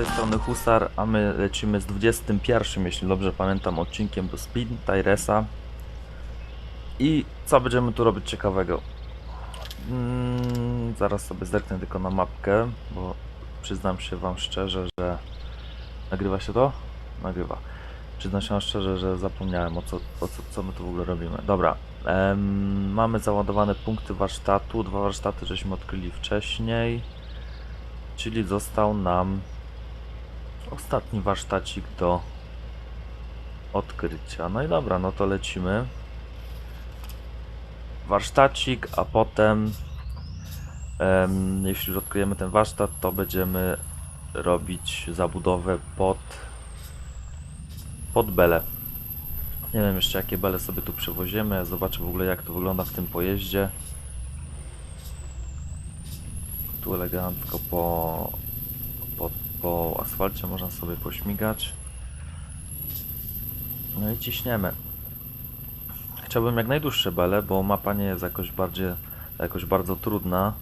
tej strony Husar, a my lecimy z 21, jeśli dobrze pamiętam, odcinkiem do Spin Tyresa. I co będziemy tu robić ciekawego? Mm, zaraz sobie zerknę tylko na mapkę, bo przyznam się wam szczerze, że... Nagrywa się to? Nagrywa. Przyznam się szczerze, że zapomniałem o co, o co, co my tu w ogóle robimy. Dobra, em, mamy załadowane punkty warsztatu, dwa warsztaty żeśmy odkryli wcześniej. Czyli został nam ostatni warsztacik do odkrycia. No i dobra, no to lecimy. Warsztacik, a potem em, jeśli już odkryjemy ten warsztat, to będziemy robić zabudowę pod pod belę. Nie wiem jeszcze jakie bele sobie tu przewozimy. Ja zobaczę w ogóle jak to wygląda w tym pojeździe. Tu elegancko po, po, asfalcie można sobie pośmigać. No i ciśniemy. Chciałbym jak najdłuższe bele, bo mapa nie jest jakoś bardziej, jakoś bardzo trudna.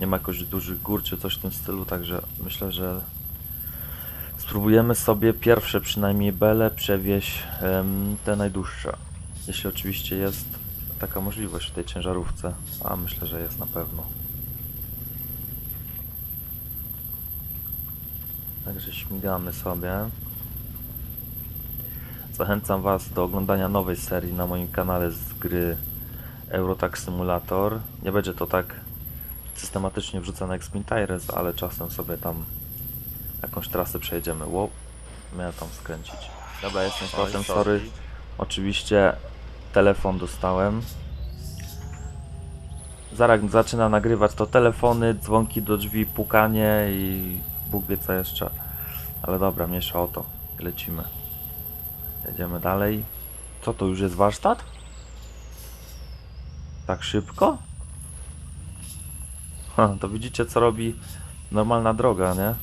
Nie ma jakoś dużych gór czy coś w tym stylu, także myślę, że spróbujemy sobie pierwsze przynajmniej bele przewieźć te najdłuższe. Jeśli oczywiście jest taka możliwość w tej ciężarówce, a myślę, że jest na pewno. Także śmigamy sobie. Zachęcam Was do oglądania nowej serii na moim kanale z gry Eurotrack Simulator. Nie będzie to tak systematycznie wrzucane jak Spin Tires, ale czasem sobie tam jakąś trasę przejedziemy. Wow, miałem tam skręcić. Dobra, jestem powrotem, sorry. Oczywiście telefon dostałem. Zaraz zaczyna nagrywać to telefony, dzwonki do drzwi, pukanie i Bóg wie co jeszcze. Ale dobra, mniejsza o to. Lecimy. Jedziemy dalej. Co to już jest warsztat? Tak szybko? Ha, to widzicie co robi normalna droga, nie?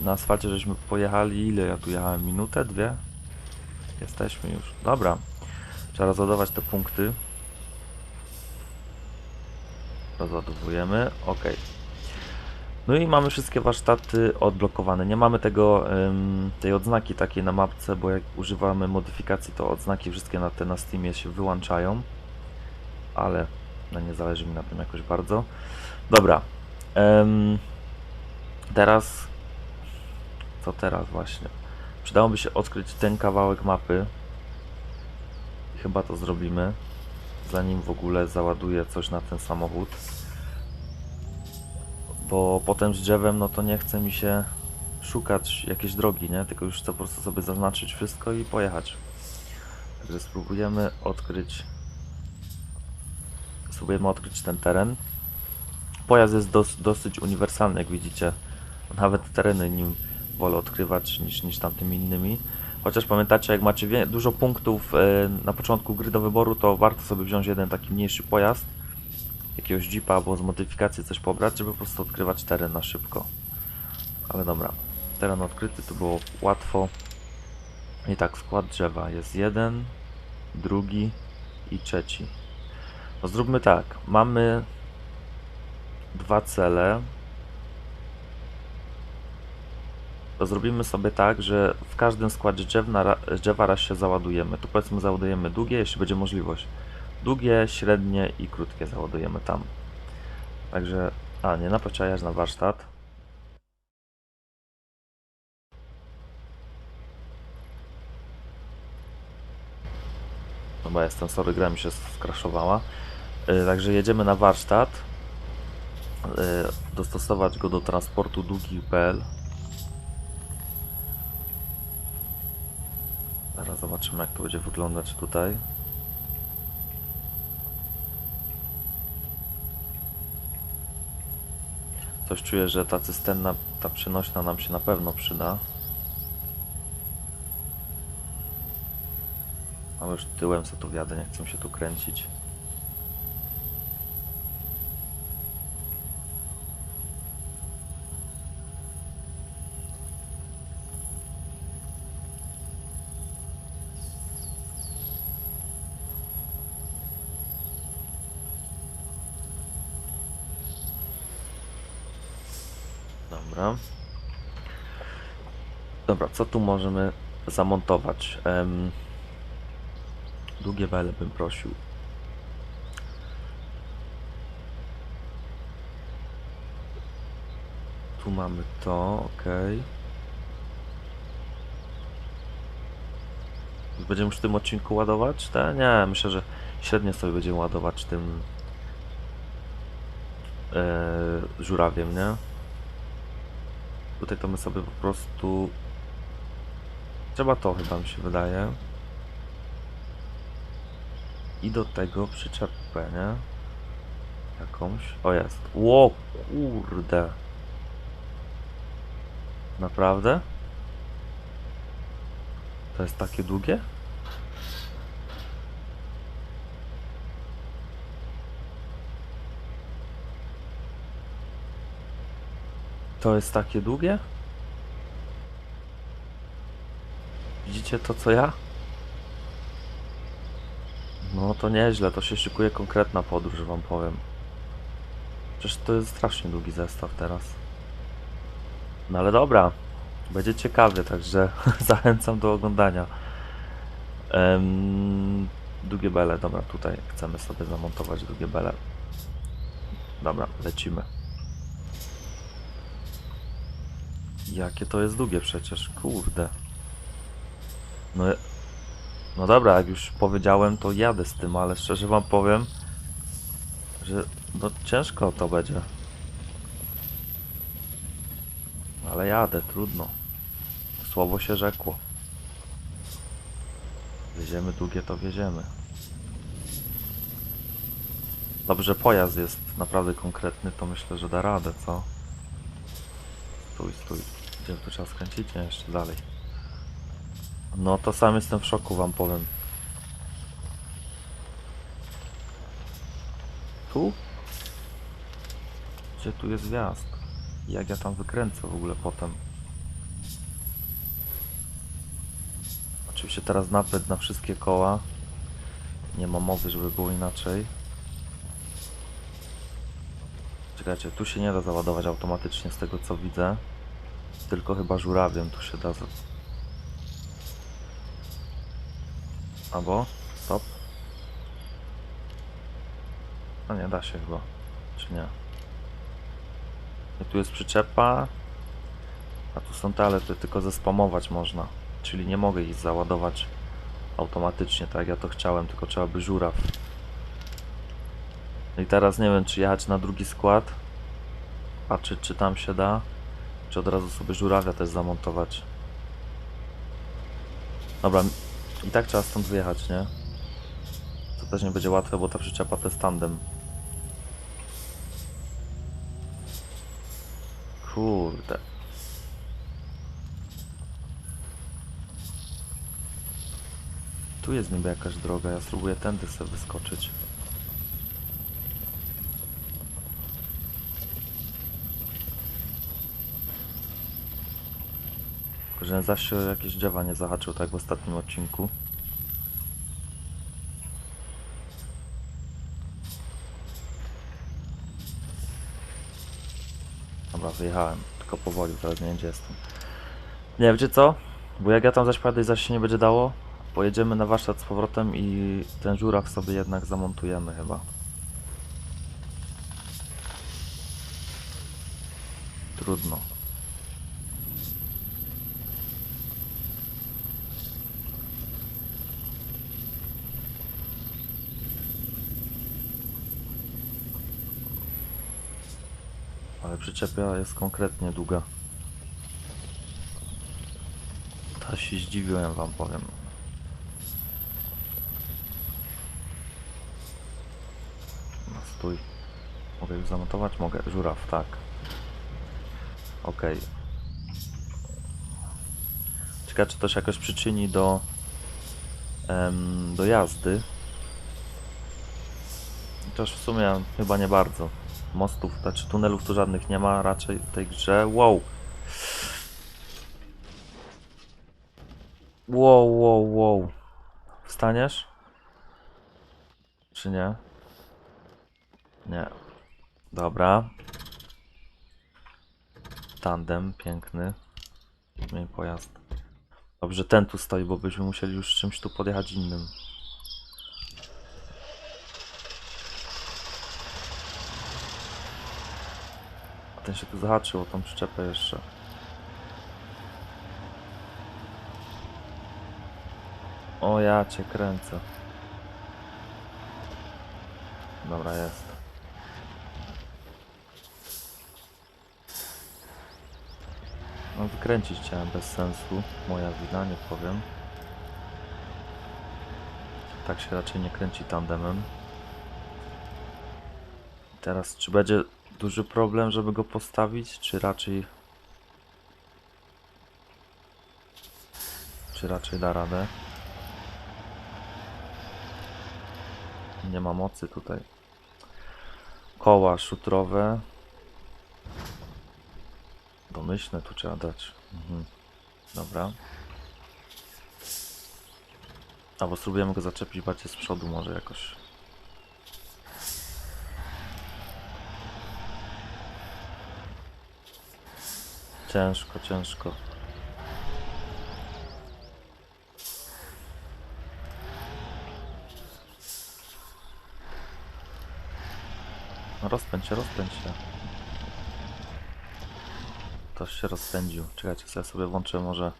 Na asfalcie żeśmy pojechali, ile ja tu jechałem? Minutę, dwie? Jesteśmy już. Dobra. Trzeba rozładować te punkty. Rozładowujemy. Ok. No i mamy wszystkie warsztaty odblokowane. Nie mamy tego, tej odznaki takiej na mapce, bo jak używamy modyfikacji, to odznaki wszystkie na te na Steamie się wyłączają. Ale no nie zależy mi na tym jakoś bardzo. Dobra. Teraz co teraz właśnie? Przydałoby się odkryć ten kawałek mapy. Chyba to zrobimy. Zanim w ogóle załaduję coś na ten samochód. Bo potem z drzewem, no to nie chce mi się szukać jakiejś drogi, nie? Tylko już chcę po prostu sobie zaznaczyć wszystko i pojechać. Także spróbujemy odkryć. Spróbujemy odkryć ten teren. Pojazd jest dos dosyć uniwersalny, jak widzicie. Nawet tereny nim wolę odkrywać niż, niż tamtymi innymi. Chociaż pamiętacie, jak macie dużo punktów e, na początku gry do wyboru, to warto sobie wziąć jeden taki mniejszy pojazd, jakiegoś jeepa albo z modyfikacji coś pobrać, żeby po prostu odkrywać teren na szybko. Ale dobra, teren odkryty to było łatwo. I tak, skład drzewa jest jeden, drugi i trzeci. No zróbmy tak, mamy dwa cele, to zrobimy sobie tak, że w każdym składzie drzewa raz się załadujemy. Tu powiedzmy załadujemy długie, jeśli będzie możliwość. Długie, średnie i krótkie załadujemy tam. Także, a nie, jechać na warsztat. Chyba jestem, sorry, gra mi się skraszowała. Yy, Także jedziemy na warsztat. Yy, Dostosować go do transportu długi.pl Zaraz zobaczymy jak to będzie wyglądać tutaj. Coś czuję, że ta cysterna, ta przenośna nam się na pewno przyda. Ale już tyłem sobie tu wjadę, nie chcę się tu kręcić. Dobra. Dobra, co tu możemy zamontować? Em, długie wele bym prosił. Tu mamy to, ok. Będziemy już w tym odcinku ładować te? Nie, myślę, że średnio sobie będziemy ładować tym e, żurawiem, nie? Tutaj to my sobie po prostu trzeba to chyba mi się wydaje. I do tego przyczepę, nie? Jakąś. O jest. Ło kurde. Naprawdę? To jest takie długie? To jest takie długie? Widzicie to co ja? No to nieźle, to się szykuje konkretna podróż, wam powiem. Przecież to jest strasznie długi zestaw teraz. No ale dobra, będzie ciekawie, także zachęcam do oglądania. Em, długie bele, dobra, tutaj chcemy sobie zamontować długie bele. Dobra, lecimy. Jakie to jest długie przecież, kurde. No, no dobra, jak już powiedziałem, to jadę z tym, ale szczerze wam powiem, że no ciężko to będzie. Ale jadę, trudno. Słowo się rzekło. Wieziemy długie, to wieziemy. Dobrze, pojazd jest naprawdę konkretny, to myślę, że da radę, co? Stój, stój. Gdzie tu trzeba skręcić? Nie, jeszcze dalej. No to sam jestem w szoku, wam powiem. Tu? Gdzie tu jest wjazd? Jak ja tam wykręcę w ogóle potem? Oczywiście teraz napęd na wszystkie koła. Nie ma mowy, żeby było inaczej. Czekajcie, tu się nie da załadować automatycznie z tego co widzę. Tylko chyba żurawiem tu się da. za- Albo? Stop. A nie, da się chyba. Czy nie? I tu jest przyczepa. A tu są te, ale to tylko zespamować można. Czyli nie mogę ich załadować automatycznie, tak jak ja to chciałem, tylko trzeba by żuraw. No I teraz nie wiem, czy jechać na drugi skład, patrzeć czy tam się da, czy od razu sobie żurawia też zamontować. Dobra, i tak trzeba stąd wyjechać, nie? To też nie będzie łatwe, bo ta przyczepa to jest tandem. Kurde. Tu jest niby jakaś droga, ja spróbuję tędy sobie wyskoczyć. Tylko, że zawsze jakieś drzewa nie zahaczył, tak w ostatnim odcinku. Tylko powoli, teraz nie wiem gdzie jestem. Nie, wiecie co? Bo jak ja tam zaś i zaś się nie będzie dało, pojedziemy na warsztat z powrotem i ten żuraw sobie jednak zamontujemy chyba. Trudno. Przyczepia jest konkretnie długa. To się zdziwiłem wam powiem. No stój. Mogę już zamontować? Mogę. Żuraw, tak. Okej. Ciekawe czy to się jakoś przyczyni do em, do jazdy. Chociaż w sumie chyba nie bardzo. Mostów, znaczy tunelów tu żadnych nie ma raczej w tej grze. Wow! Wow, wow, wow. Wstaniesz? Czy nie? Nie. Dobra. Tandem, piękny. Zmień pojazd. Dobrze, ten tu stoi, bo byśmy musieli już czymś tu podjechać innym. Ten się tu zahaczył o tą przyczepę jeszcze. O ja cię kręcę. Dobra, jest. No wykręcić chciałem bez sensu. Moja wina, nie powiem. Tak się raczej nie kręci tandemem. Teraz, czy będzie duży problem, żeby go postawić, czy raczej... Czy raczej da radę? Nie ma mocy tutaj. Koła szutrowe. Domyślne tu trzeba dać. Mhm. Dobra. Albo spróbujemy go zaczepić bardziej z przodu może jakoś. Ciężko, ciężko. No, rozpędź się, rozpędź się. To się rozpędził. Czekajcie, ja sobie włączę może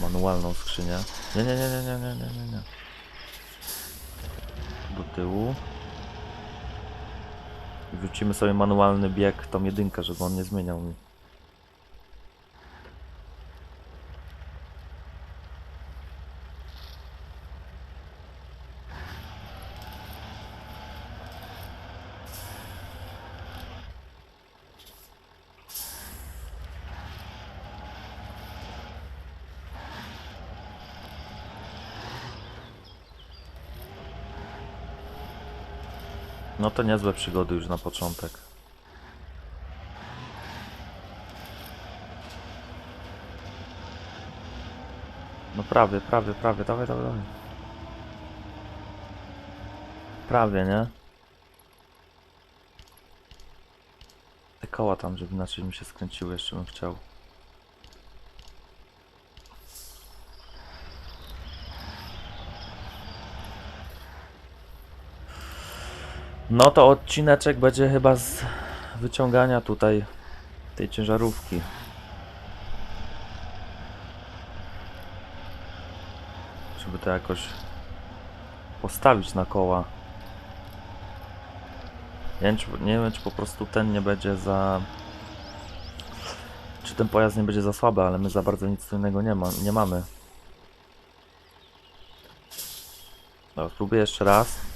manualną skrzynię. Nie, nie, nie, nie, nie, nie, nie, nie. Do tyłu. I wrócimy sobie manualny bieg, tą jedynkę, żeby on nie zmieniał mi. No to niezłe przygody już na początek. No prawie, prawie, prawie, dawaj, dawaj, dawaj. Prawie, nie? Te koła tam, żeby inaczej mi się skręciły, jeszcze bym chciał. No to odcineczek będzie chyba z wyciągania tutaj tej ciężarówki. Żeby to jakoś postawić na koła. Nie wiem, czy, nie wiem, czy po prostu ten nie będzie za... Czy ten pojazd nie będzie za słaby, ale my za bardzo nic tu innego nie, ma, nie mamy. Dobra, spróbuję jeszcze raz.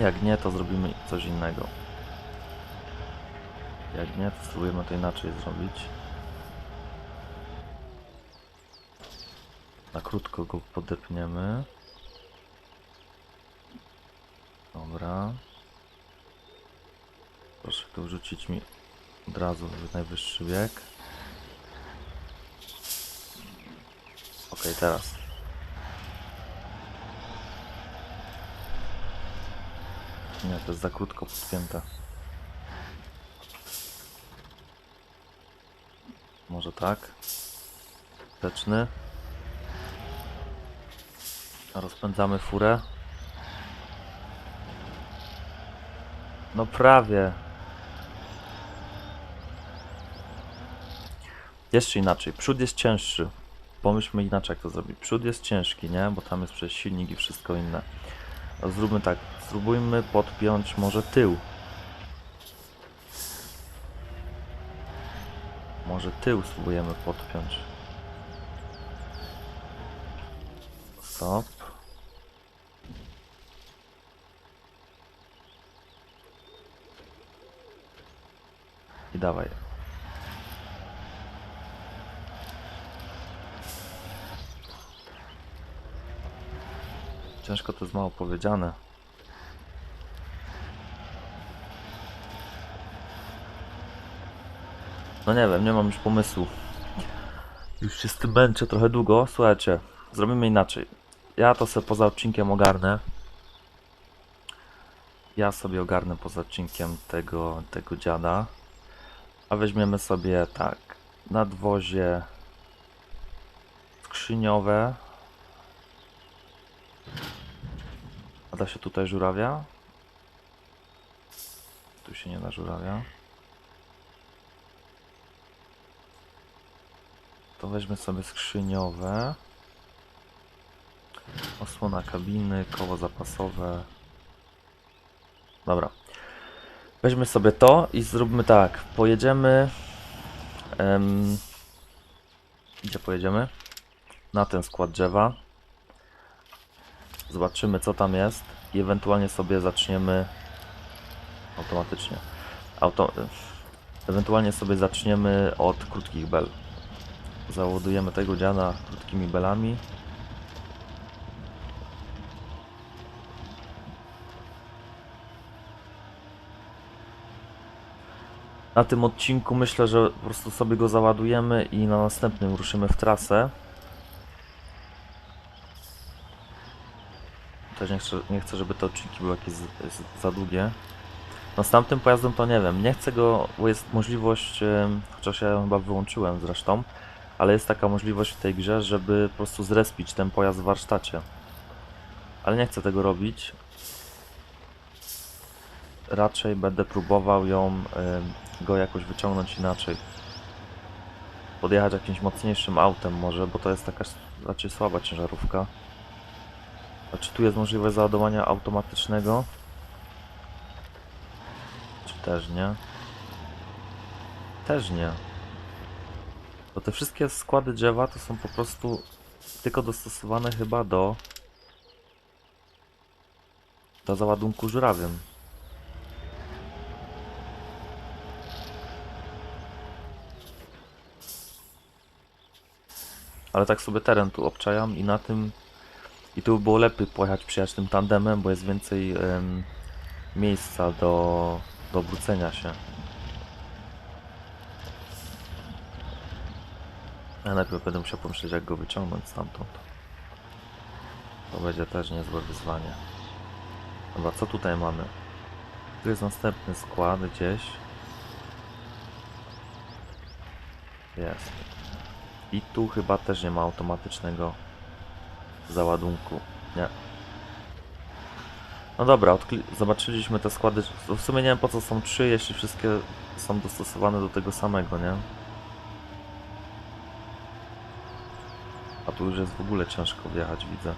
Jak nie, to zrobimy coś innego. Jak nie, to spróbujemy to inaczej zrobić. Na krótko go podepniemy. Dobra. Proszę tu wrzucić mi od razu najwyższy bieg. Ok, teraz. Nie, to jest za krótko podpięte. Może tak. Wsteczny. Rozpędzamy furę. No prawie. Jeszcze inaczej. Przód jest cięższy. Pomyślmy inaczej jak to zrobić. Przód jest ciężki, nie? Bo tam jest przecież silnik i wszystko inne. Zróbmy tak, spróbujmy podpiąć może tył. Może tył spróbujemy podpiąć. Stop. I dawaj. Ciężko to jest mało powiedziane. No nie wiem, nie mam już pomysłu. Już się z tym męczę trochę długo. Słuchajcie, zrobimy inaczej. Ja to sobie poza odcinkiem ogarnę. Ja sobie ogarnę poza odcinkiem tego, tego dziada. A weźmiemy sobie tak, nadwozie, skrzyniowe. Da się tutaj żurawia? Tu się nie da żurawia. To weźmy sobie skrzyniowe. Osłona kabiny, koło zapasowe. Dobra. Weźmy sobie to i zróbmy tak. Pojedziemy. Em, gdzie pojedziemy? Na ten skład drzewa. Zobaczymy co tam jest i ewentualnie sobie zaczniemy automatycznie. Auto, ewentualnie sobie zaczniemy od krótkich bel. Załadujemy tego dziana krótkimi belami. Na tym odcinku myślę, że po prostu sobie go załadujemy i na następnym ruszymy w trasę. Też nie chcę, nie chcę żeby te odcinki były jakieś z, z, za długie. No z tamtym pojazdem to nie wiem, nie chcę go, bo jest możliwość, chociaż ja ją chyba wyłączyłem zresztą, ale jest taka możliwość w tej grze, żeby po prostu zrespić ten pojazd w warsztacie. Ale nie chcę tego robić. Raczej będę próbował ją, go jakoś wyciągnąć inaczej. Podjechać jakimś mocniejszym autem może, bo to jest taka raczej słaba ciężarówka. A czy tu jest możliwość załadowania automatycznego? Czy też nie? Też nie. Bo te wszystkie składy drzewa to są po prostu tylko dostosowane chyba do do załadunku żurawiem. Ale tak sobie teren tu obczajam i na tym i tu by było lepiej pojechać, przyjechać tym tandemem, bo jest więcej em, miejsca do, do obrócenia się. Ja najpierw będę musiał pomyśleć, jak go wyciągnąć stamtąd. To będzie też niezłe wyzwanie. Dobra, co tutaj mamy? Tu jest następny skład gdzieś. Jest. I tu chyba też nie ma automatycznego załadunku. Nie. No dobra, zobaczyliśmy te składy. W sumie nie wiem po co są trzy, jeśli wszystkie są dostosowane do tego samego, nie? A tu już jest w ogóle ciężko wjechać, widzę.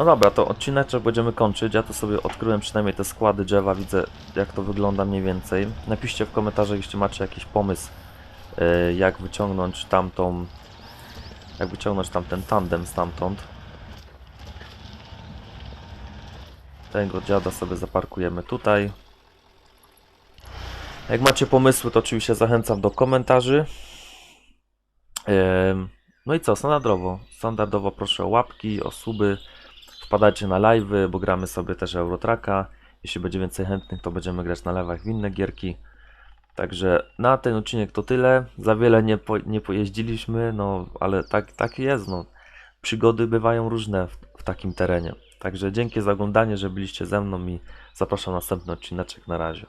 No dobra, to odcineczek będziemy kończyć. Ja tu sobie odkryłem przynajmniej te składy drzewa, widzę jak to wygląda mniej więcej. Napiszcie w komentarzach, jeśli macie jakiś pomysł, yy, jak wyciągnąć tamtą, jak wyciągnąć tamten tandem stamtąd. Tego dziada sobie zaparkujemy tutaj. Jak macie pomysły, to oczywiście zachęcam do komentarzy. No i co, standardowo. Standardowo proszę o łapki, o suby. Wpadajcie na live'y, bo gramy sobie też Eurotraka. Jeśli będzie więcej chętnych, to będziemy grać na live'ach w inne gierki. Także na ten odcinek to tyle. Za wiele nie, po, nie pojeździliśmy, no ale tak, tak jest. No. Przygody bywają różne w, w takim terenie. Także dzięki za oglądanie, że byliście ze mną i zapraszam na następny odcineczek. Na razie.